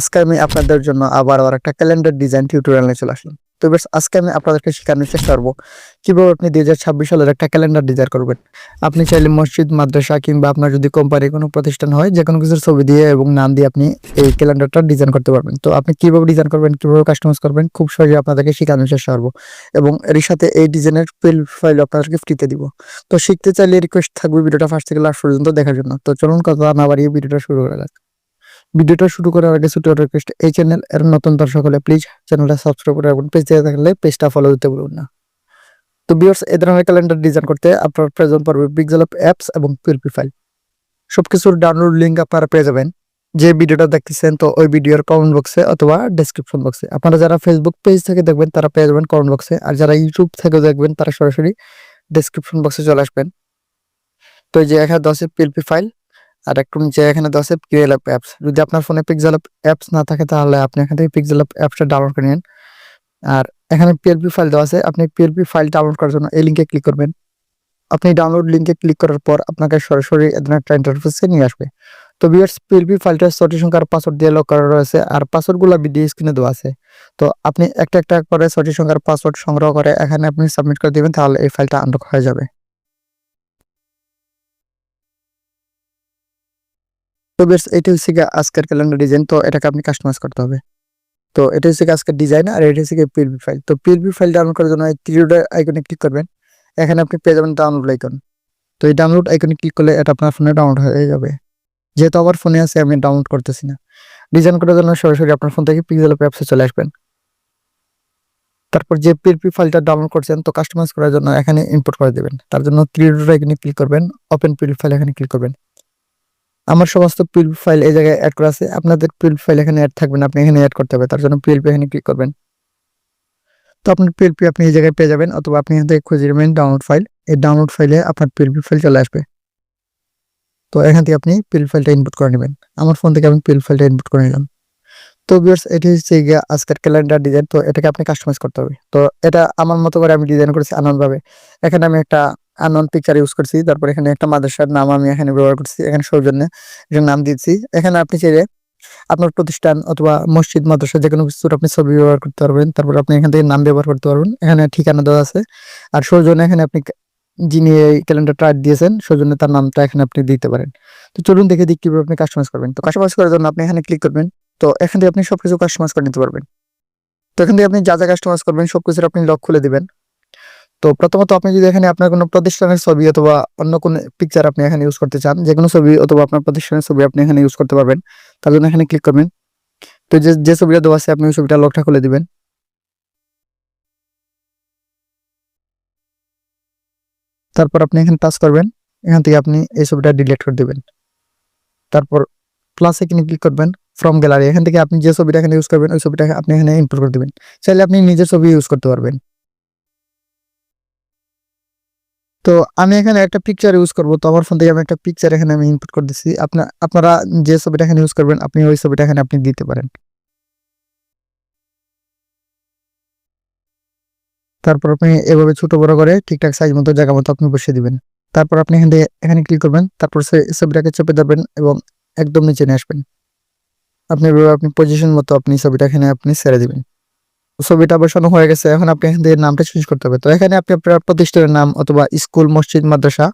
আজকে আমি আপনাদের জন্য আবার আর একটা ক্যালেন্ডার ডিজাইন টিউটোরিয়াল নিয়ে চলে আসলাম। তো বেশ আজকে আমি আপনাদেরকে শেখানোর চেষ্টা করব কীভাবে আপনি দুই হাজার ছাব্বিশ সালের একটা ক্যালেন্ডার ডিজাইন করবেন। আপনি চাইলে মসজিদ, মাদ্রাসা কিংবা আপনার যদি কোম্পানি কোনো প্রতিষ্ঠান হয় যে কোনো কিছুর ছবি দিয়ে এবং নাম দিয়ে আপনি এই ক্যালেন্ডারটা ডিজাইন করতে পারবেন। তো আপনি কীভাবে ডিজাইন করবেন, কীভাবে কাস্টমাইজ করবেন, খুব সহজে আপনাদেরকে শেখানোর চেষ্টা করব এবং এর সাথে এই ডিজাইনের ফিল ফাইল আপনাদেরকে ফ্রিতে দিব। তো শিখতে চাইলে রিকোয়েস্ট থাকবে ভিডিওটা ফার্স্ট থেকে লাস্ট পর্যন্ত দেখার জন্য। তো চলুন কথা না বাড়িয়ে ভিডিওটা শুরু করা যাক। ভিডিওটা শুরু করার আগে ছোট রিকোয়েস্ট এই চ্যানেল এর নতুন দর্শক হলে প্লিজ চ্যানেলটা সাবস্ক্রাইব করে রাখুন পেজ থেকে থাকলে পেজটা ফলো দিতে ভুলুন না। তো ভিউয়ার্স এই ধরনের ক্যালেন্ডার ডিজাইন করতে আপনার প্রয়োজন পড়বে পিক্সেল অ্যাপস এবং পিএলপি ফাইল সবকিছুর ডাউনলোড লিংক আপনারা পেয়ে যাবেন। যে ভিডিওটা দেখতেছেন, তো ওই ভিডিওর কমেন্ট বক্সে অথবা ডেসক্রিপশন বক্সে আপনারা যারা ফেসবুক পেজ থেকে দেখবেন, তারা পেয়ে যাবেন কমেন্ট বক্সে আর যারা ইউটিউব থেকে দেখবেন, তারা সরাসরি ডেসক্রিপশন বক্সে চলে আসবেন। তো এই যে এখানে দশে পিএলপি ফাইল আর একটু নিচে এখানে দেওয়া আছে পিএল অ্যাপস যদি আপনার ফোনে পিক্সেল অ্যাপস না থাকে, তাহলে আপনি এখান থেকে পিক্সেল অ্যাপসটা ডাউনলোড করে নিন। আর এখানে পিএলপি ফাইল দেওয়া আছে। আপনি পিএলপি ফাইল ডাউনলোড করার জন্য এই লিঙ্কে ক্লিক করবেন। আপনি ডাউনলোড লিঙ্কে ক্লিক করার পর আপনাকে সরাসরি একটা ইন্টারফেসে নিয়ে আসবে। তো বিয়ার্স পিএলপি ফাইলটা ছটি সংখ্যার পাসওয়ার্ড দিয়ে লক করা রয়েছে আর পাসওয়ার্ডগুলো ভিডিও স্ক্রিনে দেওয়া আছে। তো আপনি একটা একটা করে ছটি সংখ্যার পাসওয়ার্ড সংগ্রহ করে এখানে আপনি সাবমিট করে দিবেন, তাহলে এই ফাইলটা আনলক হয়ে যাবে। তো বেশ, এটা হচ্ছে গিয়ে আজকের ক্যালেন্ডার ডিজাইন তো এটাকে আপনি কাস্টমাইজ করতে হবে। তো এটা হচ্ছে আজকের ডিজাইন আর এটা হচ্ছে পিএলপি ফাইল তো পিএলপি ফাইল ডাউনলোড করার জন্য থ্রি আইকনে ক্লিক করবেন। এখানে আপনি পেয়ে যাবেন ডাউনলোড আইকন তো এই ডাউনলোড আইকনে ক্লিক করলে এটা আপনার ফোনে ডাউনলোড হয়ে যাবে। যেহেতু আমার ফোনে আছে, আমি ডাউনলোড করতেছি না। ডিজাইন করার জন্য সরাসরি আপনার ফোন থেকে পিক্সেল অ্যাপসে চলে আসবেন। তারপর যে পিএলপি ফাইলটা ডাউনলোড করছেন, তো কাস্টমাইজ করার জন্য এখানে ইম্পোর্ট করে দেবেন। তার জন্য থ্রি আইকনে ক্লিক করবেন ওপেন পিএলপি ফাইল এখানে ক্লিক করবেন। আমার সমস্ত পিএলপি ফাইল এই জায়গায় অ্যাড করা আছে। আপনাদের পিএলপি ফাইল এখানে অ্যাড থাকবে না, আপনি এখানে অ্যাড করতে হবে। তার জন্য পিএলপি এখানে ক্লিক করবেন। তো আপনার পিএলপি আপনি এই জায়গায় পেয়ে যাবেন, অথবা আপনি এখান থেকে খুঁজে নেবেন ডাউনলোড ফাইল এই ডাউনলোড ফাইলে আপনার পিএলপি ফাইল চলে আসবে। তো এখান থেকে আপনি পিএল ফাইলটা ইনপুট করে নেবেন। আমার ফোন থেকে আমি পিএল ফাইলটা ইনপুট করে নিলাম তো ভিউয়ার্স এটি হচ্ছে গিয়ে আজকের ক্যালেন্ডার ডিজাইন তো এটাকে আপনি কাস্টমাইজ করতে হবে। তো এটা আমার মতো করে আমি ডিজাইন করেছি আনন্দভাবে এখানে আমি একটা আনন পিকচার ইউজ করছি। তারপর এখানে একটা মাদ্রাসার নাম আমি এখানে ব্যবহার করছি, এখানে সৌজন্যে একটা নাম দিচ্ছি এখানে আপনি চাইলে আপনার প্রতিষ্ঠান অথবা মসজিদ, মাদ্রাসা যে কোনো কিছুর আপনি ছবি ব্যবহার করতে পারবেন। তারপর আপনি এখান থেকে নাম ব্যবহার করতে পারবেন। এখানে ঠিকানা দেওয়া আছে। আর সৌজন্য এখানে আপনি যিনি এই ক্যালেন্ডারটা দিয়েছেন সৌজন্য তার নামটা এখানে আপনি দিতে পারেন। তো চলুন দেখে দিক কীভাবে আপনি কাস্টমাইজ করবেন। তো কাস্টমাইজ করার জন্য আপনি এখানে ক্লিক করবেন। তো এখান থেকে আপনি সবকিছু কাস্টমাইজ করে নিতে পারবেন। তো এখান থেকে আপনি যা যা কাস্টমাইজ করবেন, সবকিছুর আপনি লক খুলে দিবেন। তো প্রথমত আপনি যদি এখানে আপনার কোনো প্রতিষ্ঠানের ছবি অথবা অন্য কোনো পিকচার আপনি এখানে ইউজ করতে চান যে কোনো ছবি অথবা আপনার প্রতিষ্ঠানের ছবি আপনি এখানে ইউজ করতে পারবেন তার জন্য এখানে ক্লিক করবেন। তো যে যে ছবিটা দেওয়া আছে, আপনি ওই ছবিটা লকটা খুলে দিবেন। তারপর আপনি এখানে টাচ করবেন, এখান থেকে আপনি এই ছবিটা ডিলিট করে দিবেন। তারপর প্লাস এখানে ক্লিক করবেন ফ্রম গ্যালারি এখান থেকে আপনি যে ছবিটা এখানে ইউজ করবেন, ওই ছবিটা আপনি এখানে ইনপুট করে দিবেন। চাইলে আপনি নিজের ছবি ইউজ করতে পারবেন। তো আমি এখানে একটা পিকচার ইউজ করব। তো আমার ফোন থেকে আমি একটা পিকচার এখানে আমি ইনপুট করে দিচ্ছি আপনার আপনারা যে ছবিটা এখানে ইউজ করবেন, আপনি ওই ছবিটা এখানে আপনি দিতে পারেন। তারপর আপনি এভাবে ছোট বড় করে ঠিকঠাক সাইজ মতো, জায়গা মতো আপনি বসিয়ে দিবেন। তারপর আপনি এখান থেকে, এখানে ক্লিক করবেন। তারপর ছবিটাকে চেপে ধরবেন এবং একদম নিচে নিয়ে আসবেন। আপনি আপনি পজিশন মতো আপনি ছবিটা এখানে আপনি ছেড়ে দিবেন। ছবিটা বসানো হয়ে গেছে, এখন আপনি এখান থেকে নামটা চেঞ্জ করতে হবে। তো এখানে আপনি আপনার প্রতিষ্ঠানের নাম অথবা স্কুল, মসজিদ, মাদ্রাসা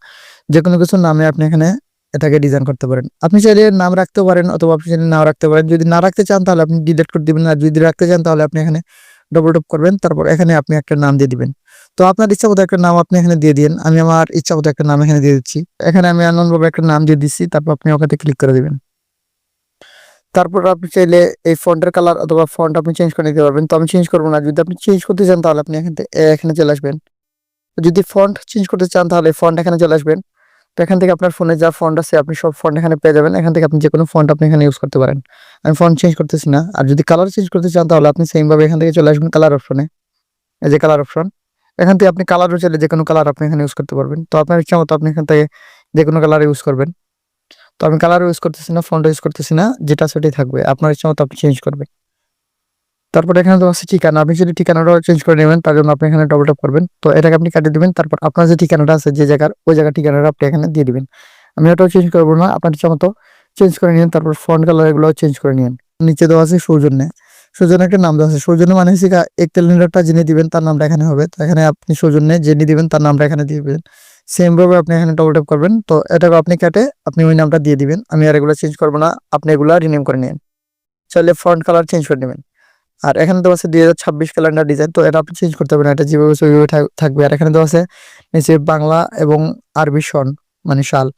যে কোনো কিছুর নামে আপনি এখানে এটাকে ডিজাইন করতে পারেন। আপনি চাইলে নাম রাখতে পারেন অথবা আপনি চাইলে নাও রাখতে পারেন। যদি না রাখতে চান তাহলে আপনি ডিলিট করে দিবেন, আর যদি রাখতে চান তাহলে আপনি এখানে ডবল টপ করবেন, তারপর এখানে আপনি একটা নাম দিয়ে দিবেন। তো আপনার ইচ্ছা মতো একটা নাম আপনি এখানে দিয়ে দিন আমি আমার ইচ্ছা মতো একটা নাম এখানে দিয়ে দিচ্ছি। এখানে আমি আনন্দভাবে একটা নাম দিয়ে দিচ্ছি, তারপর আপনি ওখানে ক্লিক করে দিবেন। তারপর আপনি চাইলে এই ফন্টের কালার অথবা ফন্ট আপনি চেঞ্জ করে নিতে পারবেন। তো আমি চেঞ্জ করব না। যদি আপনি চেঞ্জ করতে চান তাহলে আপনি এখান থেকে, এখানে চলে আসবেন। যদি ফন্ট চেঞ্জ করতে চান তাহলে ফন্ট এখানে চলে আসবেন। তো এখান থেকে আপনার ফোনে যা ফন্ট আছে আপনি সব ফন্ট এখানে পেয়ে যাবেন। এখান থেকে আপনি যে কোনো ফন্ট আপনি এখানে ইউজ করতে পারেন। আমি ফন্ট চেঞ্জ করতেছি না। আর যদি কালার চেঞ্জ করতে চান তাহলে আপনি সেম ভাবে এখান থেকে চলে আসবেন কালার অপশনে এই যে কালার অপশন এখান থেকে আপনি কালারও চাইলে যে কোনো কালার আপনি এখানে ইউজ করতে পারবেন। তো আপনার ইচ্ছা মতো আপনি এখান থেকে যে কোনো কালার ইউজ করবেন। তো আমি কালার ইউজ করতেছি না ফন্ট ইউজ করতেছি না, যেটা সেটাই থাকবে। আপনার ইচ্ছা মতো আপনি চেঞ্জ করবেন। তারপর এখানে তো আছে ঠিকানা। আপনি যদি ঠিকানাটাও চেঞ্জ করে নেবেন, তার জন্য আপনি এখানে ডবল টপ করবেন। তো এটাকে আপনি কাটিয়ে দিবেন, তারপর আপনার যে ঠিকানাটা আছে, যে জায়গার, ওই জায়গার ঠিকানাটা আপনি এখানে দিয়ে দিবেন। আমি ওটাও চেঞ্জ করব না, আপনার ইচ্ছা মতো চেঞ্জ করে নিন তারপর ফন্ট কালার এগুলো চেঞ্জ করে নিন নিচে দেওয়া আছে সৌজন্যে। সৌজন্য একটা নাম দেওয়া আছে। সৌজন্য মানে হচ্ছে এই ক্যালেন্ডারটা যিনি দিবেন, তার নামটা এখানে হবে। তো এখানে আপনি সৌজন্যে যিনি দিবেন, তার নামটা এখানে দিবেন। সেম ভাবে আপনি এখানে ডবল ট্যাপ করবেন। তো এটাকে আপনি কেটে আপনি ওই নামটা দিয়ে দিবেন। আমি আর এগুলো চেঞ্জ করব না। আপনি এগুলো রিনেম করে নিন। চাইলে ফ্রন্ট কালার চেঞ্জ করে নেবেন। আর এখানে তো আছে দুই হাজার ছাব্বিশ ক্যালেন্ডার ডিজাইন তো এটা আপনি চেঞ্জ করতে পারবেন এটা যেভাবে ওইভাবে থাকবে। আর এখানে তো আছে নিচে বাংলা এবং আরবি সন মানে শাল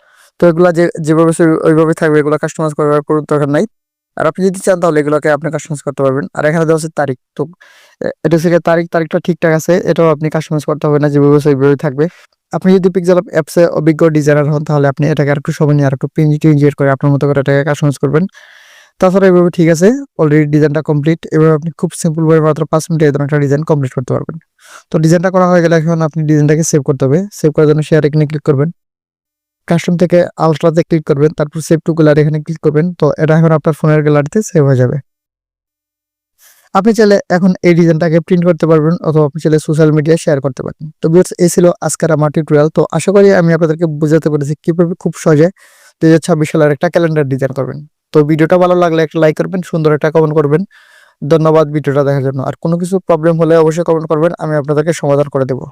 তো এগুলা যে যেভাবে ওইভাবে থাকবে। এগুলো কাস্টমাইজ করার কোনো দরকার নাই। আর আপনি যদি চান তাহলে এগুলোকে আপনি কাস্টমাইজ করতে পারবেন। আর এখানে দেওয়া আছে তারিখ। তো এটা হচ্ছে তারিখ। তারিখটা ঠিকঠাক আছে। এটাও আপনি কাস্টমাইজ করতে হবে না। যেভাবে আছে ওইভাবে থাকবে। আপনি যদি পিক্সেল অ্যাপসে অভিজ্ঞ ডিজাইনার হন, তাহলে আপনি এটাকে আর একটু সময় নিয়ে আর একটু টিঞ্জি করে আপনার মতো করে এটাকে কাস্টমাইজ করবেন। তাছাড়া এভাবে ঠিক আছে অলরেডি ডিজাইনটা কমপ্লিট এভাবে আপনি খুব সিম্পল ভাবে মাত্র পাঁচ মিনিটে এরকম একটা ডিজাইন কমপ্লিট করতে পারবেন। তো ডিজাইনটা করা হয়ে গেলে এখন আপনি ডিজাইনটাকে সেভ করতে হবে। সেভ করার জন্য শেয়ার এখানে ক্লিক করবেন। কাস্টম থেকে আলট্রাতে ক্লিক করবেন। তারপর সেভ টু গ্যালারি এখানে ক্লিক করবেন। তো এটা এখন আপনার ফোনের গ্যালারিতে সেভ হয়ে যাবে। আপনি চাইলে এখন এই ডিজাইনটাকে প্রিন্ট করতে পারবেন অথবা আপনি চাইলে সোশ্যাল মিডিয়ায় শেয়ার করতে পারেন। তো বিয়ার্স এই ছিল আজকের আমার টিউটোরিয়াল তো আশা করি আমি আপনাদেরকে বুঝাতে পেরেছি কীভাবে খুব সহজে দু হাজার ছাব্বিশ সালের একটা ক্যালেন্ডার ডিজাইন করবেন। তো ভিডিওটা ভালো লাগলে একটা লাইক করবেন, সুন্দর একটা কমেন্ট করবেন। ধন্যবাদ, ভিডিওটা দেখার জন্য। আর কোনো কিছু প্রবলেম হলে অবশ্যই কমেন্ট করবেন, আমি আপনাদেরকে সমাধান করে দেবো।